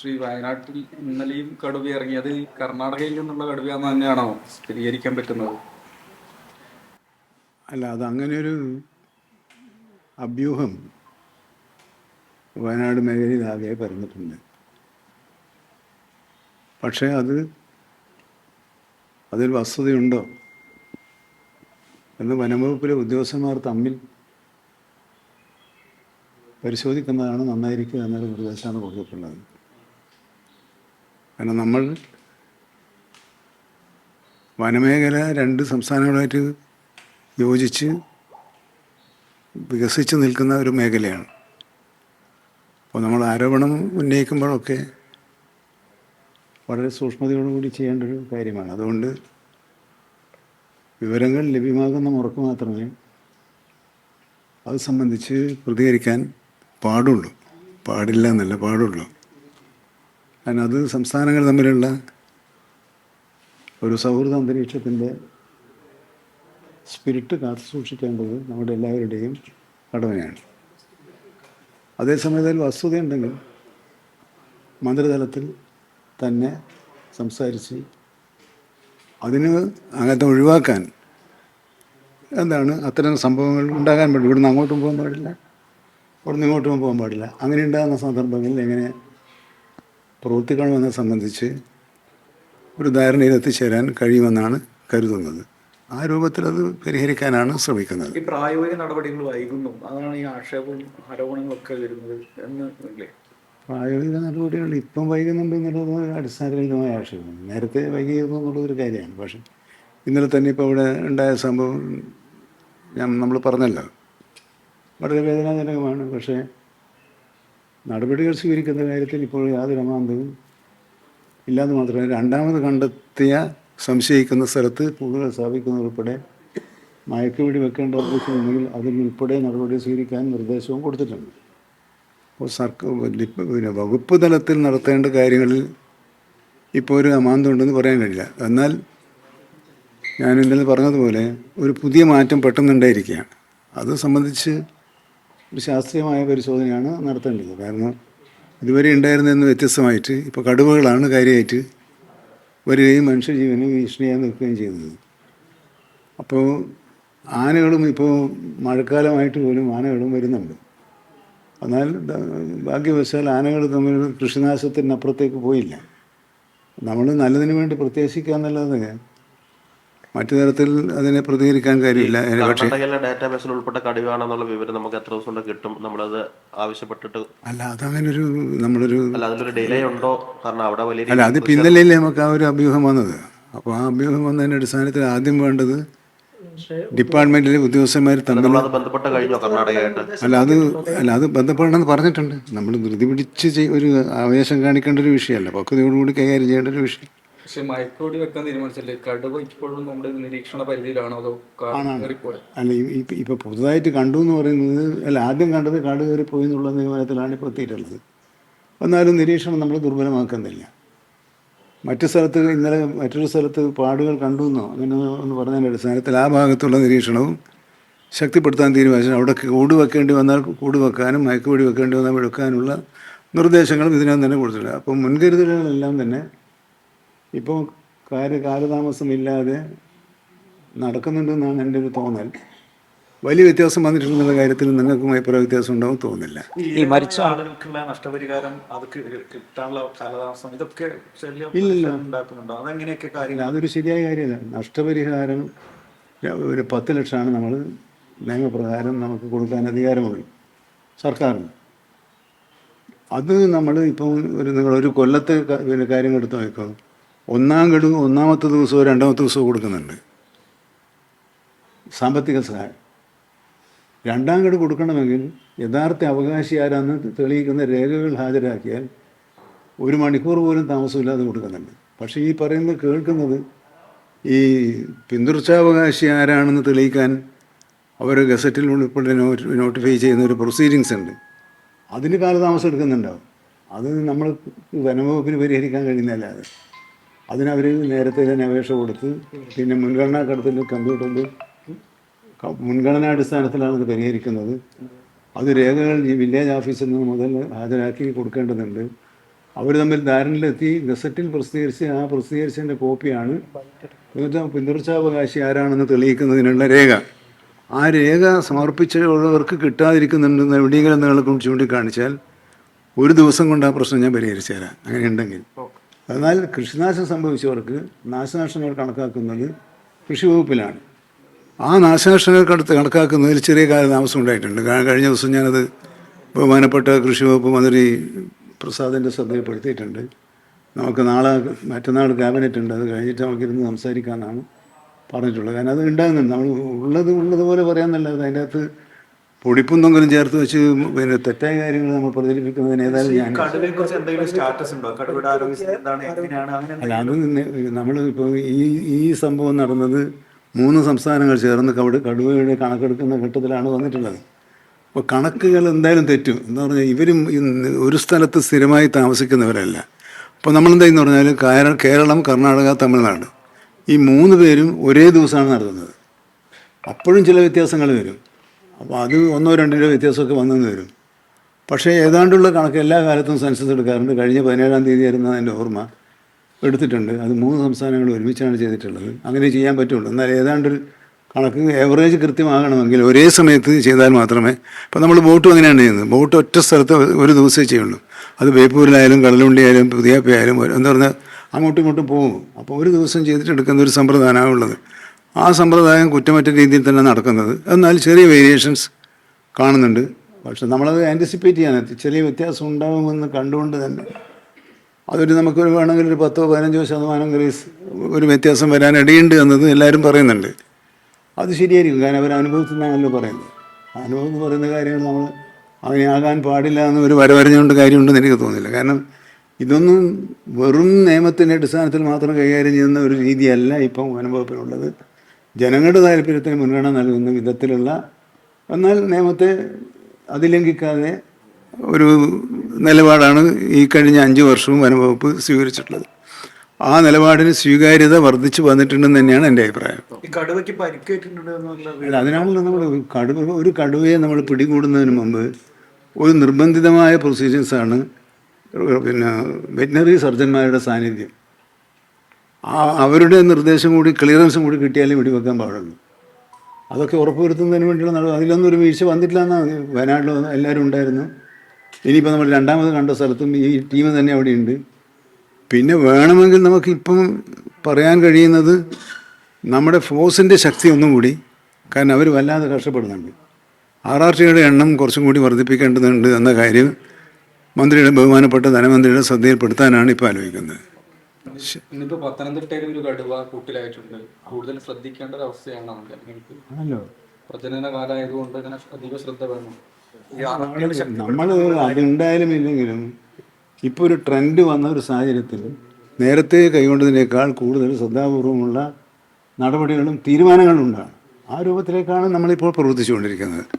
ശ്രീ വയനാട്ടിൽ ഇന്നലെയും കടുവ ഇറങ്ങിയത് കർണാടകയിൽ നിന്നുള്ള കടുവയാന്ന് തന്നെയാണോ സ്ഥിരീകരിക്കാൻ പറ്റുന്നത്? അല്ല അത് അങ്ങനെ ഒരു അഭ്യൂഹം വയനാട് മേഖലയിൽ ആകെ പറഞ്ഞിട്ടുണ്ട് പക്ഷേ അത് അതിൽ വസ്തുതയുണ്ടോ എന്ന് വനംവകുപ്പിലെ ഉദ്യോഗസ്ഥന്മാർ തമ്മിൽ പരിശോധിക്കുന്നതാണ് നന്നായിരിക്കുക എന്നൊരു നിർദ്ദേശമാണ് കൊടുത്തിട്ടുള്ളത്. കാരണം നമ്മൾ വനമേഖല രണ്ട് സംസ്ഥാനങ്ങളായിട്ട് യോജിച്ച് വികസിച്ച് നിൽക്കുന്ന ഒരു മേഖലയാണ്. അപ്പോൾ നമ്മൾ ആരോപണം ഉന്നയിക്കുമ്പോഴൊക്കെ വളരെ സൂക്ഷ്മതയോടുകൂടി ചെയ്യേണ്ട ഒരു കാര്യമാണ്. അതുകൊണ്ട് വിവരങ്ങൾ ലഭ്യമാകുന്ന മുറക്ക് മാത്രമേ അത് സംബന്ധിച്ച് പ്രതികരിക്കാൻ പാടുള്ളൂ. പാടില്ല എന്നല്ല പാടുള്ളൂ. കാരണം അത് സംസ്ഥാനങ്ങൾ തമ്മിലുള്ള ഒരു സൗഹൃദ അന്തരീക്ഷത്തിന്റെ സ്പിരിറ്റ് കാത്തു സൂക്ഷിക്കേണ്ടത് നമ്മുടെ എല്ലാവരുടെയും കടമയാണ്. അതേസമയത്തിൽ വസ്തുതയുണ്ടെങ്കിൽ മന്ത്രിതലത്തിൽ തന്നെ സംസാരിച്ച് അതിന് അങ്ങനത്തെ ഒഴിവാക്കാൻ എന്താണ് അത്തരം സംഭവങ്ങൾ ഉണ്ടാകാൻ പാടില്ല ഇവിടുന്ന് അങ്ങോട്ടും പോകാൻ പാടില്ല ഇവിടുന്ന് ഇങ്ങോട്ടും പോകാൻ പാടില്ല. അങ്ങനെ ഉണ്ടാകുന്ന സന്ദർഭങ്ങളിൽ എങ്ങനെ പ്രവർത്തിക്കണമെന്നെ സംബന്ധിച്ച് ഒരു ധാരണയിൽ എത്തിച്ചേരാൻ കഴിയുമെന്നാണ് കരുതുന്നത്. ആ രൂപത്തിൽ അത് പരിഹരിക്കാനാണ് ശ്രമിക്കുന്നത്. ഈ പ്രായോഗിക നടപടികൾ വൈകുന്നു. അതാണ് ഈ ആക്ഷേപവും ആരോപണങ്ങളും ഒക്കെ വരുന്നത് എന്ന് പ്രായോഗിക നടപടികൾ ഇപ്പം വൈകുന്നുണ്ട് എന്നുള്ളത് അടിസ്ഥാനരഹിതമായ ആക്ഷേപമാണ് നേരത്തെ വൈകിയിരുന്നു എന്നുള്ളതൊരു കാര്യമാണ്. പക്ഷേ ഇന്നലെ തന്നെ ഇപ്പോൾ ഇവിടെ ഉണ്ടായ സംഭവം ഞാൻ നമ്മൾ പറഞ്ഞല്ലോ. വളരെ വേദനാജനകമാണ്. പക്ഷേ നടപടികൾ സ്വീകരിക്കുന്ന കാര്യത്തിൽ ഇപ്പോൾ യാതൊരു അമാന്തവും ഇല്ലാതെ മാത്രമല്ല രണ്ടാമത് കണ്ടെത്തിയ സംശയിക്കുന്ന സ്ഥലത്ത് കൂടുതൽ സ്ഥാപിക്കുന്നതുൾപ്പെടെ മയക്കുപിടി വെക്കേണ്ട ആവശ്യമുണ്ടെങ്കിൽ അതിനുൾപ്പെടെ നടപടി സ്വീകരിക്കാൻ നിർദ്ദേശവും കൊടുത്തിട്ടുണ്ട്. അപ്പോൾ സർക്കാർ പിന്നെ വകുപ്പ് തലത്തിൽ നടത്തേണ്ട കാര്യങ്ങളിൽ ഇപ്പോൾ ഒരു അമാന്തമുണ്ടെന്ന് പറയാൻ കഴിയില്ല. എന്നാൽ ഞാൻ ഇന്നലെ പറഞ്ഞതുപോലെ ഒരു പുതിയ മാറ്റം പെട്ടെന്നുണ്ടായിരിക്കുകയാണ്. അത് സംബന്ധിച്ച് ശാസ്ത്രീയമായ പരിശോധനയാണ് നടത്തേണ്ടത്. കാരണം ഇതുവരെ ഉണ്ടായിരുന്നതെന്ന് വ്യത്യസ്തമായിട്ട് ഇപ്പോൾ കടുവകളാണ് കാര്യമായിട്ട് വരികയും മനുഷ്യജീവന് ഭീഷണിയായി നിൽക്കുകയും ചെയ്യുന്നത്. അപ്പോൾ ആനകളും ഇപ്പോൾ മഴക്കാലമായിട്ട് പോലും ആനകളും വരുന്നുണ്ട്. എന്നാൽ ഭാഗ്യവശാൽ ആനകൾ തമ്മിൽ കൃഷിനാശത്തിനപ്പുറത്തേക്ക് പോയില്ല. നമ്മൾ നല്ലതിന് വേണ്ടി പ്രത്യാശിക്കുക എന്നല്ലാതെ മറ്റു തരത്തിൽ അതിനെ പ്രതികരിക്കാൻ കാര്യമില്ല. അതിനെ പക്ഷേ ഡാറ്റാബേസിൽ ഉൾപ്പെട്ട കടിവാണെന്നുള്ള വിവരം നമുക്ക് എത്ര ദിവസം കൊണ്ട് കിട്ടും? നമ്മളത് ആവശ്യപ്പെട്ടിട്ട് അല്ല അതങ്ങനെ ഒരു നമ്മളൊരു അല്ല അതിലൊരു ഡിലേ ഉണ്ടോ? കാരണം അവിടെ വലിയ അല്ല അത് പിന്നലല്ലേ നമുക്ക് ആ ഒരു അഭ്യൂഹം വന്നത്? അപ്പോൾ ആ അഭ്യൂഹം വന്നതിന്റെ അടിസ്ഥാനത്തിൽ ആദ്യം വേണ്ടത് ഡിപ്പാർട്ട്മെന്റിലെ ഉദ്യോഗസ്ഥന്മാർ തമ്മിൽ അല്ല അത് അല്ല അത് ബന്ധപ്പെടണമെന്ന് പറഞ്ഞിട്ടുണ്ട്. നമ്മൾ ധൃതി പിടിച്ച് ഒരു ആവേശം കാണിക്കേണ്ട ഒരു വിഷയമല്ല. പക്വതയോടുകൂടി കൈകാര്യം ചെയ്യേണ്ട ഒരു വിഷയം. പക്ഷെ മയക്കോടി വെക്കാൻ തീരുമാനിച്ചില്ലേ? കടുവ ഇപ്പോഴും നമ്മുടെ നിരീക്ഷണ പരിധിയിലാണോ അതോ അല്ല ഇപ്പൊ പുതുതായിട്ട് കണ്ടു എന്ന് പറയുന്നത് അല്ല ആദ്യം കണ്ടത് കാട് കയറി പോയി എന്നുള്ള നിഗമനത്തിലാണ് ഇപ്പോൾ എത്തിയിട്ടുള്ളത്. എന്നാലും നിരീക്ഷണം നമ്മൾ ദുർബലമാക്കുന്നില്ല. മറ്റു സ്ഥലത്ത് ഇന്നലെ മറ്റൊരു സ്ഥലത്ത് പാടുകൾ കണ്ടു എന്നോ അങ്ങനെ ഒന്ന് പറഞ്ഞതിന്റെ അടിസ്ഥാനത്തിൽ ആ ഭാഗത്തുള്ള നിരീക്ഷണവും ശക്തിപ്പെടുത്താൻ തീരുമാനിച്ചു. അവിടെ കൂട് വെക്കേണ്ടി വന്നാൽ കൂട് വെക്കാനും മയക്കുവെടി വെക്കേണ്ടി വന്നാൽ വെക്കാനുള്ള നിർദ്ദേശങ്ങളും ഇതിനകം തന്നെ കൊടുത്തിട്ടുണ്ട്. അപ്പം മുൻകരുതലുകളെല്ലാം തന്നെ ഇപ്പോൾ കാര്യ കാലതാമസമില്ലാതെ നടക്കുന്നുണ്ടെന്നാണ് എന്റെ ഒരു തോന്നൽ. വലിയ വ്യത്യാസം വന്നിട്ടുണ്ടെന്നുള്ള കാര്യത്തിൽ നിങ്ങൾക്കും അഭിപ്രായ വ്യത്യാസം ഉണ്ടാവും തോന്നുന്നില്ല ഈ മരിച്ച ആളുകൾക്കുള്ള നഷ്ടപരിഹാരം അത് കിട്ടാനുള്ള കാലതാമസം ഇതൊക്കെ അതെങ്ങനെയൊക്കെ കാര്യങ്ങൾ? അതൊരു ശരിയായ കാര്യമല്ല. നഷ്ടപരിഹാരം ഒരു പത്ത് ലക്ഷമാണ് നമ്മൾ നിയമപ്രകാരം നമുക്ക് കൊടുക്കാൻ അധികാരമുള്ളൂ. സർക്കാരിന്. അത് നമ്മൾ ഇപ്പം ഒരു നിങ്ങളൊരു കൊല്ലത്തെ കാര്യം കാര്യങ്ങൾ എടുത്ത് നോക്കോ ഒന്നാം ഗഡു ഒന്നാമത്തെ ദിവസവും രണ്ടാമത്തെ ദിവസവും കൊടുക്കുന്നുണ്ട്. സാമ്പത്തിക സഹായം. രണ്ടാം ഗഡു കൊടുക്കണമെങ്കിൽ യഥാർത്ഥ അവകാശി ആരാന്ന് തെളിയിക്കുന്ന രേഖകൾ ഹാജരാക്കിയാൽ ഒരു മണിക്കൂർ പോലും താമസമില്ലാതെ കൊടുക്കുന്നുണ്ട്. പക്ഷേ ഈ പറയുന്നത് കേൾക്കുന്നത് ഈ പിന്തുടർച്ചാവകാശി ആരാണെന്ന് തെളിയിക്കാൻ അവർ ഗസറ്റിൽ ഉൾപ്പെടെ നോട്ട് നോട്ടിഫൈ ചെയ്യുന്ന ഒരു പ്രൊസീഡിങ്സ് ഉണ്ട്. അതിന് കാലതാമസം എടുക്കുന്നുണ്ടാവും. അത് നമ്മൾ വനംവകുപ്പിന് പരിഹരിക്കാൻ കഴിയുന്നതല്ലാതെ. അതിനവർ നേരത്തെ തന്നെ അപേക്ഷ കൊടുത്ത് പിന്നെ മുൻഗണനാ കടത്തിൽ കമ്പ്യൂട്ടറിൽ മുൻഗണനാ അടിസ്ഥാനത്തിലാണ് ഇത് പരിഹരിക്കുന്നത്. അത് രേഖകൾ ഈ വില്ലേജ് ഓഫീസിൽ നിന്ന് മുതൽ ഹാജരാക്കി കൊടുക്കേണ്ടതുണ്ട്. അവർ തമ്മിൽ ധാരണയിലെത്തി ഗസറ്റിൽ പ്രസിദ്ധീകരിച്ച് ആ പ്രസിദ്ധീകരിച്ചതിന്റെ കോപ്പിയാണ് പിന്തുടർച്ചാവകാശി ആരാണെന്ന് തെളിയിക്കുന്നതിനുള്ള രേഖ. ആ രേഖ സമർപ്പിച്ചുള്ളവർക്ക് കിട്ടാതിരിക്കുന്നുണ്ടെന്ന് എവിടെയെങ്കിലും കൊണ്ട് ചൂണ്ടിക്കാണിച്ചാൽ ഒരു ദിവസം കൊണ്ട് ആ പ്രശ്നം ഞാൻ പരിഹരിച്ചു തരാം അങ്ങനെ ഉണ്ടെങ്കിൽ എന്നാൽ കൃഷിനാശം സംഭവിച്ചവർക്ക് നാശനഷ്ടങ്ങൾ കണക്കാക്കുന്നത് കൃഷി വകുപ്പിലാണ്. ആ നാശനഷ്ടങ്ങൾ കണക്ക് കണക്കാക്കുന്നതിൽ ചെറിയ കാലതാമസം ഉണ്ടായിട്ടുണ്ട്. കഴിഞ്ഞ ദിവസം ഞാനത് ബഹുമാനപ്പെട്ട കൃഷി വകുപ്പ് മന്ത്രി പ്രസാദിന്റെ ശ്രദ്ധയിൽപ്പെടുത്തിയിട്ടുണ്ട്. നമുക്ക് നാളെ മറ്റന്നാൾ ക്യാബിനറ്റ് ഉണ്ട്. അത് കഴിഞ്ഞിട്ട് നമുക്കിരുന്ന് സംസാരിക്കാമെന്നാണ് പറഞ്ഞിട്ടുള്ളത്. കാരണം അത് ഉണ്ടാകുന്നുണ്ട്. നമ്മൾ ഉള്ളത് ഉള്ളതുപോലെ പറയാമെന്നല്ലാതെ അതിന്റെ അകത്ത് പൊടിപ്പും തൊങ്കലും ചേർത്ത് വെച്ച് പിന്നെ തെറ്റായ കാര്യങ്ങൾ നമ്മൾ പ്രചരിപ്പിക്കുന്നതിന് ഏതായാലും ഞാൻ അല്ല അത് നമ്മൾ ഇപ്പോൾ ഈ ഈ സംഭവം നടന്നത് മൂന്ന് സംസ്ഥാനങ്ങൾ ചേർന്ന് കവട് കടുവയുടെ കണക്കെടുക്കുന്ന ഘട്ടത്തിലാണ് വന്നിട്ടുള്ളത്. അപ്പോൾ കണക്കുകൾ എന്തായാലും തെറ്റും. എന്ന് പറഞ്ഞാൽ ഇവരും ഒരു സ്ഥലത്ത് സ്ഥിരമായി താമസിക്കുന്നവരല്ല. അപ്പോൾ നമ്മളെന്തായെന്ന് പറഞ്ഞാൽ കേരള കേരളം കർണാടക തമിഴ്നാട് ഈ മൂന്ന് പേരും ഒരേ ദിവസമാണ് നടത്തുന്നത്. അപ്പോഴും ചില വ്യത്യാസങ്ങൾ വരും. അപ്പോൾ അത് ഒന്നോ രണ്ടോ രൂപ വ്യത്യാസമൊക്കെ വന്നെന്ന് വരും. പക്ഷേ ഏതാണ്ടുള്ള കണക്ക് എല്ലാ കാലത്തും സെൻസസ് എടുക്കാറുണ്ട്. കഴിഞ്ഞ പതിനേഴാം തീയതി ആയിരുന്നു അതിന്റെ ഓർമ്മ. എടുത്തിട്ടുണ്ട്. അത് മൂന്ന് സംസ്ഥാനങ്ങൾ ഒരുമിച്ചാണ് ചെയ്തിട്ടുള്ളത്. അങ്ങനെ ചെയ്യാൻ പറ്റുള്ളൂ. എന്നാൽ ഏതാണ്ടൊരു കണക്ക് ഏവറേജ് കൃത്യമാകണമെങ്കിൽ ഒരേ സമയത്ത് ചെയ്താൽ മാത്രമേ ഇപ്പം നമ്മൾ ബോട്ടും അങ്ങനെയാണ് ചെയ്യുന്നത്. ബോട്ട് ഒറ്റ സ്ഥലത്ത് ഒരു ദിവസമേ ചെയ്യുള്ളൂ. അത് ബേപ്പൂരിലായാലും കടലുണ്ടിയായാലും പുതിയാപ്പയായാലും എന്താ പറഞ്ഞാൽ അങ്ങോട്ടും ഇങ്ങോട്ടും പോകും. അപ്പോൾ ഒരു ദിവസം ചെയ്തിട്ട് എടുക്കുന്ന ഒരു സമ്പ്രദായമാണ് ഉള്ളത്. ആ സമ്പ്രദായം കുറ്റമറ്റ രീതിയിൽ തന്നെ നടക്കുന്നത്. എന്നാൽ ചെറിയ വേരിയേഷൻസ് കാണുന്നുണ്ട്. പക്ഷെ നമ്മളത് ആന്റിസിപ്പേറ്റ് ചെയ്യാൻ ചെറിയ വ്യത്യാസം ഉണ്ടാകുമെന്ന് കണ്ടുകൊണ്ട് തന്നെ അതൊരു നമുക്കൊരു വേണമെങ്കിൽ ഒരു പത്തോ പതിനഞ്ചോ ശതമാനം ഗ്രീസ് ഒരു വ്യത്യാസം വരാനിടയുണ്ട് എന്നത് എല്ലാവരും പറയുന്നുണ്ട്. അത് ശരിയായിരിക്കും. കാരണം അവർ അനുഭവത്തിൽ നിന്നാണല്ലോ പറയുന്നത്. അനുഭവം എന്ന് പറയുന്ന കാര്യങ്ങൾ നമ്മൾ അങ്ങനെ ആകാൻ പാടില്ല എന്ന് ഒരു വരവരഞ്ഞുകൊണ്ട് കാര്യമുണ്ടെന്ന് എനിക്ക് തോന്നുന്നില്ല. കാരണം ഇതൊന്നും വെറും നിയമത്തിന്റെ അടിസ്ഥാനത്തിൽ മാത്രം കൈകാര്യം ചെയ്യുന്ന ഒരു രീതിയല്ല ഇപ്പം അനുഭവത്തിലുള്ളത് ജനങ്ങളുടെ താല്പര്യത്തിന് മുൻഗണന നൽകുന്ന വിധത്തിലുള്ള എന്നാൽ നിയമത്തെ അതിലംഘിക്കാതെ ഒരു നിലപാടാണ് ഈ കഴിഞ്ഞ അഞ്ച് വർഷവും വനംവകുപ്പ് സ്വീകരിച്ചിട്ടുള്ളത്. ആ നിലപാടിന് സ്വീകാര്യത വർദ്ധിച്ചു വന്നിട്ടുണ്ടെന്ന് തന്നെയാണ് എന്റെ അഭിപ്രായം. ഈ കടുവയ്ക്ക് പരിക്കേറ്റിട്ടുണ്ട് അതിനാണല്ലോ നമ്മൾ കടുവ ഒരു കടുവയെ നമ്മൾ പിടികൂടുന്നതിന് മുമ്പ് ഒരു നിർബന്ധിതമായ പ്രൊസീജിയേഴ്സാണ് പിന്നെ വെറ്റിനറി സർജന്മാരുടെ സാന്നിധ്യം. അവരുടെ നിർദ്ദേശം കൂടി ക്ലിയറൻസും കൂടി കിട്ടിയാലേ വെടിവെക്കാൻ പാടുള്ളൂ. അതൊക്കെ ഉറപ്പുവരുത്തുന്നതിന് വേണ്ടിയുള്ള നടപടി. അതിലൊന്നും ഒരു വീഴ്ച വന്നിട്ടില്ല എന്നാണ് വയനാട്ടിൽ എല്ലാവരും ഉണ്ടായിരുന്നു. ഇനിയിപ്പോൾ നമ്മൾ രണ്ടാമത് കണ്ട സ്ഥലത്തും ഈ ടീം തന്നെ അവിടെയുണ്ട്. പിന്നെ വേണമെങ്കിൽ നമുക്കിപ്പം പറയാൻ കഴിയുന്നത് നമ്മുടെ ഫോഴ്സിന്റെ ശക്തി ഒന്നും കൂടി കാരണം അവർ വല്ലാതെ കഷ്ടപ്പെടുന്നുണ്ട്. ആർ ആർ ടിയുടെ എണ്ണം കുറച്ചും കൂടി വർദ്ധിപ്പിക്കേണ്ടതുണ്ട് എന്ന കാര്യം മന്ത്രിയുടെ ബഹുമാനപ്പെട്ട ധനമന്ത്രിയുടെ ശ്രദ്ധയിൽപ്പെടുത്താനാണ് ഇപ്പോൾ ആലോചിക്കുന്നത്. ഇന്നിപ്പോ പത്തനംതിട്ടയിൽ ഒരു കടുവ കൂട്ടിലായിട്ടുണ്ട്. കൂടുതൽ ശ്രദ്ധിക്കേണ്ട ഒരു അവസ്ഥയാണ് നമുക്ക്. ആണല്ലോ. പ്രജനന കാലമായതുകൊണ്ട് ഇതിനെ അധിക ശ്രദ്ധ വേണം. നമ്മൾ അതുണ്ടായാലും ഇല്ലെങ്കിലും ഇപ്പോൾ ഒരു ട്രെൻഡ് വന്ന ഒരു സാഹചര്യത്തിൽ നേരത്തെ കൈകൊണ്ടതിനേക്കാൾ കൂടുതൽ ശ്രദ്ധാപൂർവമുള്ള നടപടികളും തീരുമാനങ്ങളും ഉണ്ടാണ് ആ രൂപത്തിലേക്കാണ് നമ്മളിപ്പോൾ പ്രവർത്തിച്ചുകൊണ്ടിരിക്കുന്നത്.